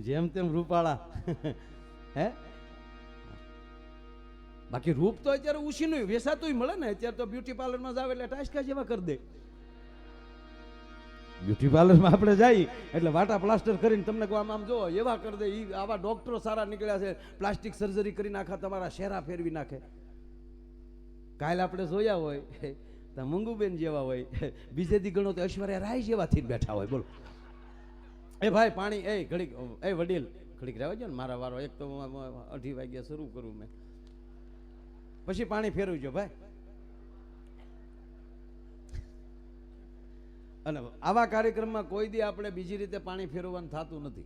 જેમ તેમ રૂપાળા. હે? બાકી રૂપ તો અત્યારે ઉછીનું વેસાતું મળે ને, અત્યારે તો બ્યુટી પાર્લરમાં જાવ એટલે ટાસકા જેવા કરી દે. બ્યુટી પાર્લરમાં આપણે જઈએ એટલે વાટા પ્લાસ્ટર કરીને તમને આમ આમ જો, એવા કરી દે એ આવા ડોક્ટરો સારા નીકળ્યા છે પ્લાસ્ટિક સર્જરી કરી નાખા, તમારા શેરા ફેરવી નાખે. કાલ આપણે જોયા હોય, તો મંગુબેન જેવા હોય, બીજે દી ગણો તો ઐશ્વર્યા રાય જેવાથી બેઠા હોય, બોલો. એ ભાઈ, પાણી, એ ઘડીક, એ વડીલ, ઘડીક રહેવા ને, મારા વારો. એક તો અઢી વાગ્યા શરૂ કરું મેં. પછી પાણી ફેરવજો ભાઈ. અને આવા કાર્યક્રમમાં કોઈ દી આપણે બીજી રીતે પાણી ફેરવવાનું થતું નથી.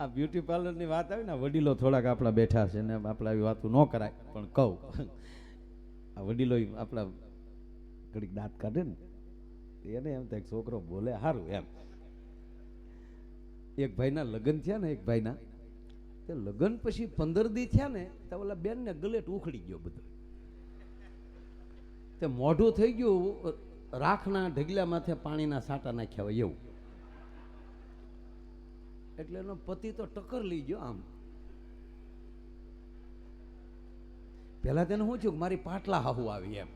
આ બ્યુટી પાર્લરની વાત આવી ને વડીલો થોડાક આપણા બેઠા છે ને, આપણે આવી વાતો ન કરાય, પણ કહું. આ વડીલો આપણા ઘડીક દાંત કાઢે ને. એને એમ થાય છોકરો બોલે સારું એમ. એક ભાઈના લગ્ન થયા ને એક ભાઈના, તે લગ્ન પછી પંદર દી થયા ને તો ઓલા બેનને ગલેટ ઉખડી ગયો બધો. તે મોઢું થઈ ગયું, રાખના ઢગલા માથે પાણીના સાટા નાખ્યા હોય એવું. એટલે એનો પતિ તો ટક્કર લઈ ગયો આમ. પેલા તેને શું થયું મારી પાટલા હાહુ આવી એમ.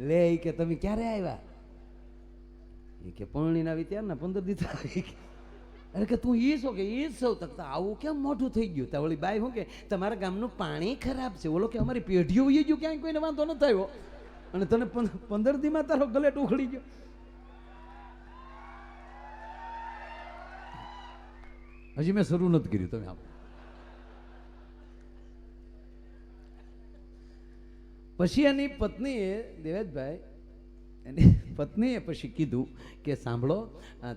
લે કે, તમે ક્યારે આવ્યા? એ કે પરણીને આવી ત્યારે ને પંદર દિવસ અરે, કે તું એ છો કે એ સૌ તક આવું કેમ મોઢું થઈ ગયું? તો ઓલી બાઈ શું કે, તમારા ગામનું પાણી ખરાબ છે. ઓલો કે, અમારી પેઢીઓ ઉઈ ગયું ક્યાંય? કોઈને વાંધો ન થયો અને તને પંદર દીમાં તારો ગલેટ ઉખડી ગયો. હજી મેં શરૂ નથી કર્યું તમે આપ પછી એની પત્નીએ, દેવેશભાઈ, એની પત્નીએ પછી કીધું કે સાંભળો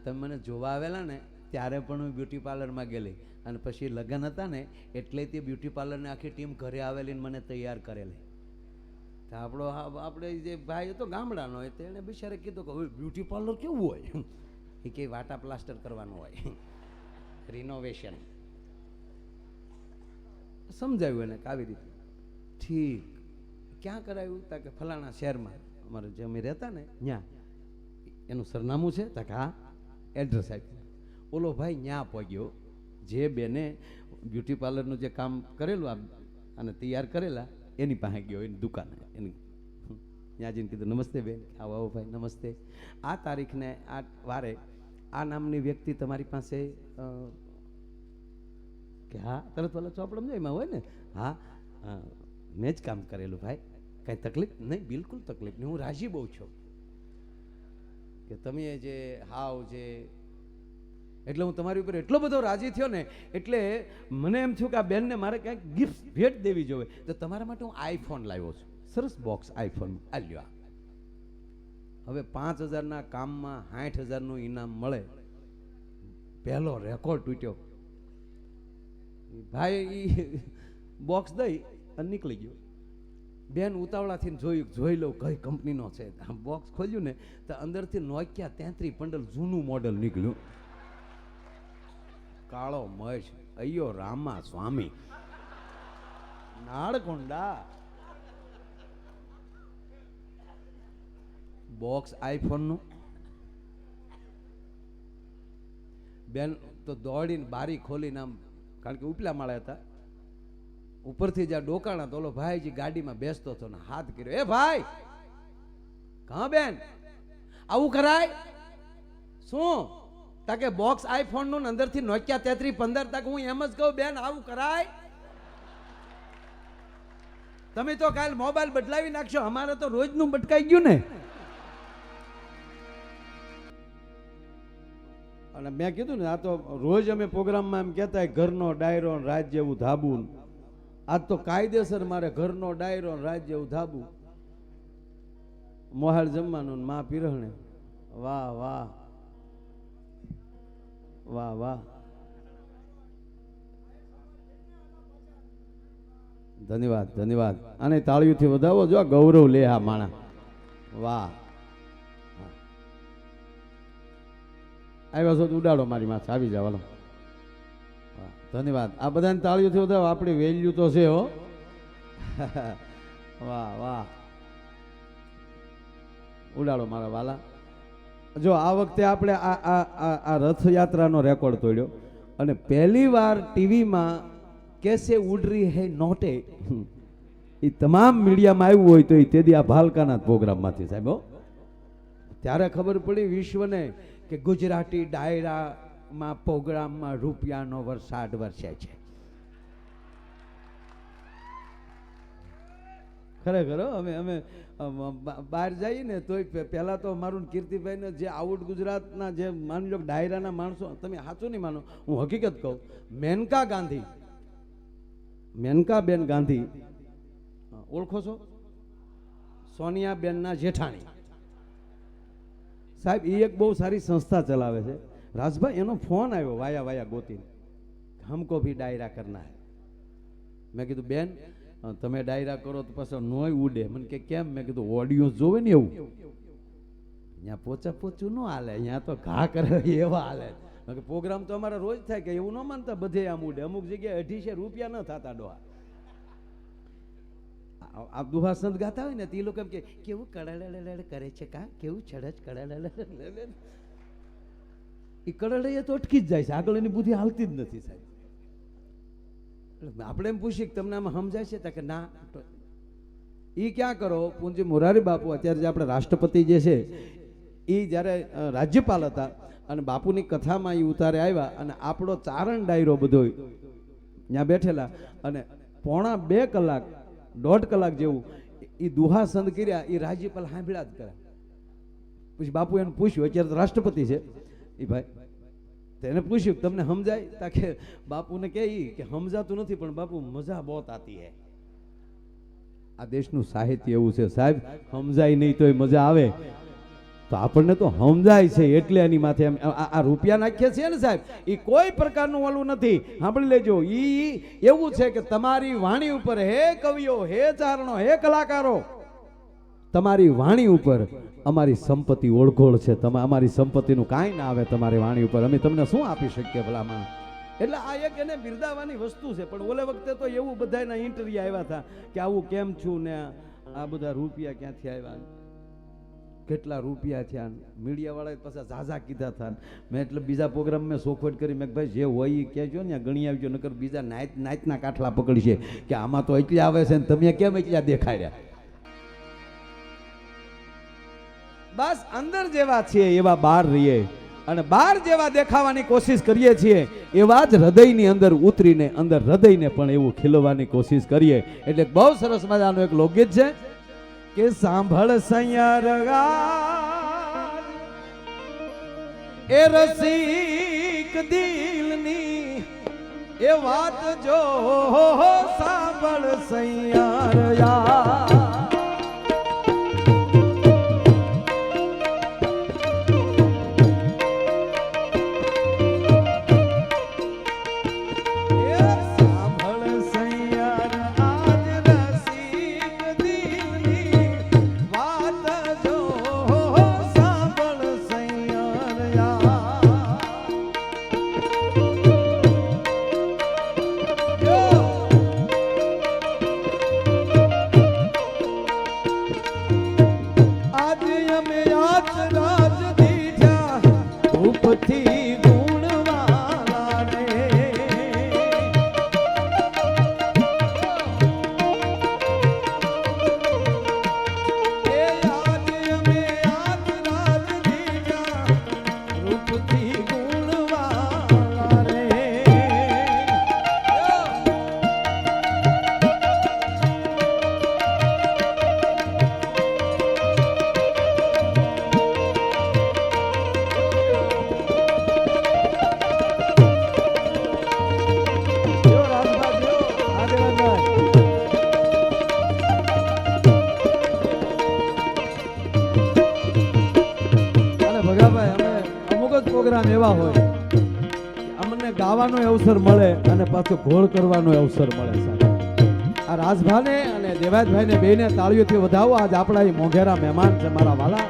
તમે મને જોવા આવેલા ને, ત્યારે પણ હું બ્યુટી પાર્લરમાં ગયેલી. અને પછી લગ્ન હતા ને, એટલે તે બ્યુટી પાર્લરની આખી ટીમ ઘરે આવેલી ને મને તૈયાર કરેલી. તો આપણો આપણે જે ભાઈ હતો ગામડાનો હોય તેણે બિચારે કીધું કે, હવે બ્યુટી પાર્લર કેવું હોય? એ કે, વાટા પ્લાસ્ટર કરવાનું હોય. રિનોવેશન સમજાવ્યું એને આવી રીતે. ઠીક. ક્યાં કરાયું? તા કે ફલાણા શહેરમાં. અમારે જે અમે રહેતા ને ત્યાં એનું સરનામું છે તા કે હા એડ્રેસ આપ્યું ઓલો ભાઈ ત્યાં પહોંચ્યો. જે બેને બ્યુટી પાર્લરનું જે કામ કરેલું આમ અને તૈયાર કરેલા એની પાસે ગયો એની દુકાને. એની ત્યાં જઈને કીધું નમસ્તે બેન. આવો આવો ભાઈ નમસ્તે. આ તારીખને આ વારે આ નામની વ્યક્તિ તમારી પાસે કે હા તરત પેલા ચોપડમ એમાં હોય ને? હા, મેં જ કામ કરેલું ભાઈ. કાંઈ તકલીફ? નહીં, બિલકુલ તકલીફ નહીં. હું રાજી બહુ છું. કે તમે જે હાવ જે, એટલે હું તમારી ઉપર એટલો બધો રાજી થયો ને, એટલે મને એમ થયું કે આ બેનને મારે ક્યાંક ગિફ્ટ ભેટ દેવી જોઈએ. તો તમારા માટે હું આઈફોન લાવ્યો છું. સરસ બોક્સ આઈફોન આ હવે પાંચ હજારના કામમાં સાઠ હજારનું ઇનામ મળે. પહેલો રેકોર્ડ તૂટ્યો. ભાઈ બોક્સ દઈ અને નીકળી ગયો. બેન ઉતાવળાથી જોયું જોઈ લઉં કઈ કંપનીનો છે. આમ બોક્સ ખોલ્યું ને, તો અંદરથી નોકિયા તેત્રી પંડલ જૂનું મોડલ નીકળ્યું. કાળો મશ અયો રામા સ્વામી. નાળકોંડા બોક્સ આઈફોનનું બેન, તો દોડીને બારી ખોલીને આમ, કારણ કે ઉપલા માળા હતા. ઉપરથી જ્યાં ડોકાણા તો ઓલો ભાઈજી ગાડીમાં બેસતો હતો ને હાથ કર્યો, એ ભાઈ હા બેન? આવું કરાય? શું? તાકે બોક્સ આઈફોનનું અંદરથી નોકિયા તેત્રી પંદર તક હું એમ જ કહું, બેન, આવું કરાય? તમે તો કાલ મોબાઈલ બદલાવી નાખશો, અમારે તો રોજનું બટકાઈ ગયું ને. અને મેં કીધું ને, આ તો રોજ અમે પ્રોગ્રામમાં એમ કહેતા ઘરનો ડાયરો રાત જેવું ધાબુ. આજ તો કાયદેસર મારે ઘરનો ડાયરો રાજ્ય ઉધાબુ મોહાળ જમવાનું મા પીરહણે. વાહ વાહ. વાહ વાહ. ધન્યવાદ ધન્યવાદ. અને તાળીઓથી વધાવો જો ગૌરવ લે આ માણા. વાહ. આવ્યા છો ઉડાડો મારી માથે. આવી જવાનો ધન્યવાદ. આ બધાને તાળીઓથી વધાવો આપણી વેલ્યુ તો છે હો. વાહ વાહ. ઉડાડો મારા વાલા. જો આ વખતે આપણે આ આ આ રથયાત્રાનો રેકોર્ડ તોડ્યો. અને પહેલી વાર ટીવીમાં કેસે ઉડરી હે નોટે? એ તમામ મીડિયામાં આવ્યું હોય તો એ તેદી આ ભાલકાના પ્રોગ્રામમાંથી સાહેબ હો. ત્યારે ખબર પડી વિશ્વને કે ગુજરાતી ડાયરામાં પ્રોગ્રામમાં રૂપિયાનો વરસાદ વરસે છે. ખરેખર અમે અમે બહાર જઈએ ને તોય પહેલાં તો મારું કીર્તિભાઈને જે આઉટ ગુજરાતના જે માની લો ડાયરાના માણસો, તમે સાચું નહીં માનો. હું હકીકત કહું, મેનકા ગાંધી, મેનકાબેન ગાંધી ઓળખો છો? સોનિયાબેનના જેઠાણી. સાહેબ એ એક બહુ સારી સંસ્થા ચલાવે છે. રાજભાઈ, એનો ફોન આવ્યો વાયા વાયા ગોતીને. હમકો ભી ડાયરા કરના મેં કીધું, બેન તમે ડાયરા કરો તો પાછો નોય ઉડે. મને કે, કેમ? મેં કીધું, ઓડિયો જોવે ને એવું. અહીંયા પોચા પોચું ન હાલે, અહીંયા તો ઘા કરે એવા હાલે. કે પ્રોગ્રામ તો અમારે રોજ થાય કે એવું ન માનતા બધે આમ ઉડે. અમુક જગ્યાએ અઢીસે રૂપિયા ન થતા ડોહા. આ- દુહા ગાતા હોય ને, તે લોકો એમ કે, કેવું કડડ કરે છે કા? કેવું છડજ કડડ એ કડડ તો અટકી જ જાય છે. આગળ એની બુદ્ધિ હાલતી જ નથી સાહેબ. આપણે એમ પૂછીએ તમને આમાં સમજાય છે? કે ના. એ ક્યાં કરો? પૂંજી મોરારી બાપુ અત્યારે જે આપણે રાષ્ટ્રપતિ જે છે એ જ્યારે રાજ્યપાલ હતા અને બાપુની કથામાં એ ઉતારે આવ્યા અને આપણો ચારણ ડાયરો બધો ત્યાં બેઠેલા અને પોણા બે કલાક, દોઢ કલાક જેવું એ દુહા સંત કર્યા એ રાજ્યપાલ સાંભળ્યા જ કર્યા. પછી બાપુ એને પૂછ્યું, અત્યારે રાષ્ટ્રપતિ છે. એ ભાઈ, તેને પૂછ્યું તમને સમજાય? તા કે બાપુને કે કે સમજાતું નથી, પણ બાપુ મજા બહુ આતી હે. આ દેશનું સાહિત્ય એવું છે, સાહેબ, સમજાય નહીં તોય મજા આવે. તો આપણને તો સમજાય છે એટલે એની માથે એમ આ રૂપિયા નાખીએ છીએ ને સાહેબ એ કોઈ પ્રકારનું ઓલું નથી. સાંભળી લેજો એ એવું છે કે તમારી વાણી ઉપર હે કવિઓ, હે ચારણો, હે કલાકારો. તમારી વાણી ઉપર અમારી સંપત્તિ ઓળઘોળ છે. તમે અમારી સંપત્તિનું કાંઈ ના આવે તમારી વાણી ઉપર. અમે તમને શું આપી શકીએ ભલામાં એટલે આ એક એને બિરદાવાની વસ્તુ છે. પણ ઓલે વખતે તો એવું બધાના ઇન્ટરવ્યુ આવ્યા હતા કે આવું કેમ છું ને આ બધા રૂપિયા ક્યાંથી આવ્યા? કેટલા રૂપિયા થયા? મીડિયાવાળાએ પાછા ઝાઝા કીધા હતા. મેં એટલે બીજા પ્રોગ્રામ મેં સોખવટ કરી. મેં કે ભાઈ, જે હોય એ કહેજો ને, ગણી આવજો. નકર બીજા નાયત નાયતના કાઠલા છે. કે આમાં તો એટલી આવે છે ને તમે કેમ એટલા દેખાડ્યા? બસ અંદર જેવા છીએ એવા બહાર રહીએ અને બહાર જેવા દેખાવાની કોશિશ કરીએ છીએ એવા જ હૃદયની અંદર ઉતરીને, અંદર હૃદયને પણ એવું ખીલવાની કોશિશ કરીએ. એટલે બહુ સરસ મજાનું એક લોકગીત છે કે સાંભળ સૈયા એ રસિક દિલની એ વાત જો સાંભળ સૈયા સાંભળ પ્રોગ્રામ એવા હોય અમને ગાવાનો અવસર મળે અને પાછો ઘોળ કરવાનો અવસર મળે આ રાજભાને અને દેવાજભાઈને બેને તાળીઓથી વધાવો. આજ આપણા એ મોઘેરા મહેમાન છે મારા વાલા.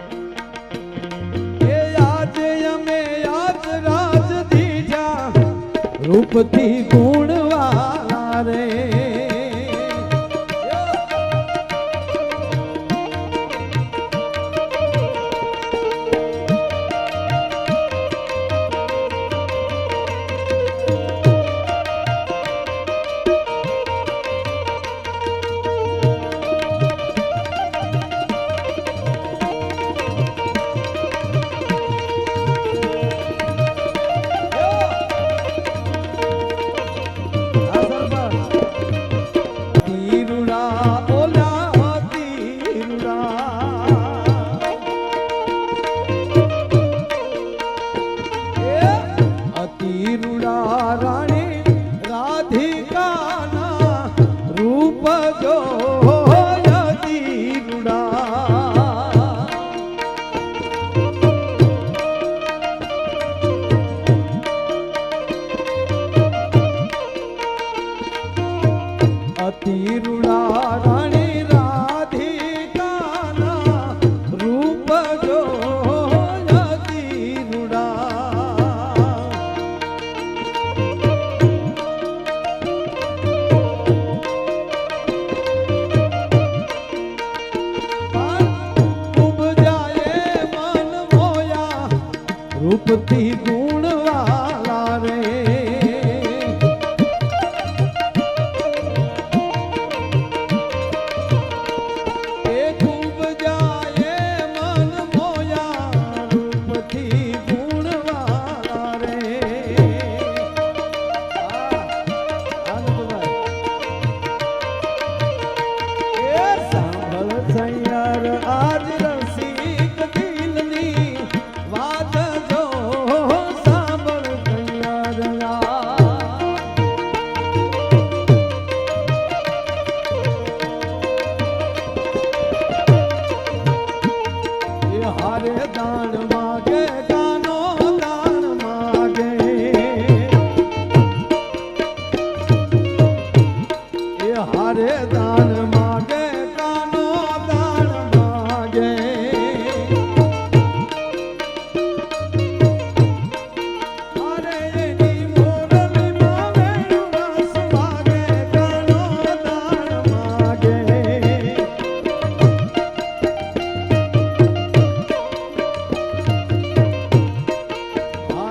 રૂપથી ગુણવાલા રે.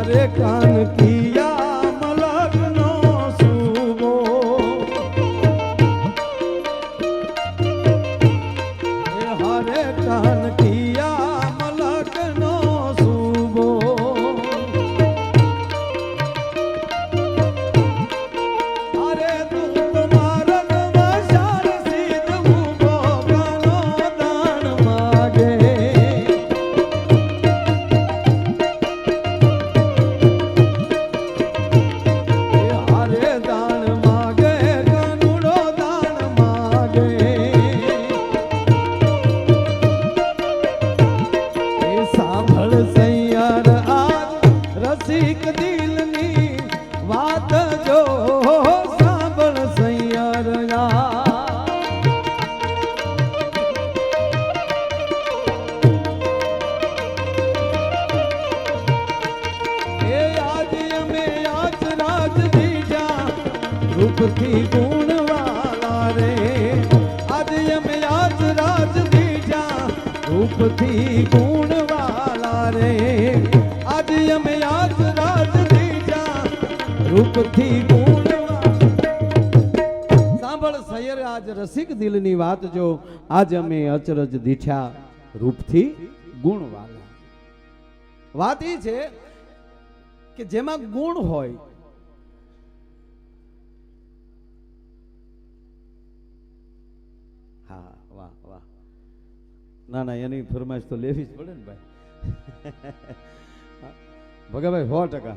મારે કાન કિયા રૂપથી ગુણવાલા રે. આજ અમે આજ રાજ દીજા રૂપથી ગુણવાલા રે. આજ અમે આજ રાજ દીજા રૂપથી સાંભળ સૈયર, આજ રસિક દિલની વાત જો આજ અમે અચરજ દીઠ્યા રૂપથી ગુણવાલા વાત એ છે કે જેમાં ગુણ હોય ના ના એની ફરમાઈશ તો લેવી જ પડે ને ભાઈ. ભગાભાઈ સો ટકા.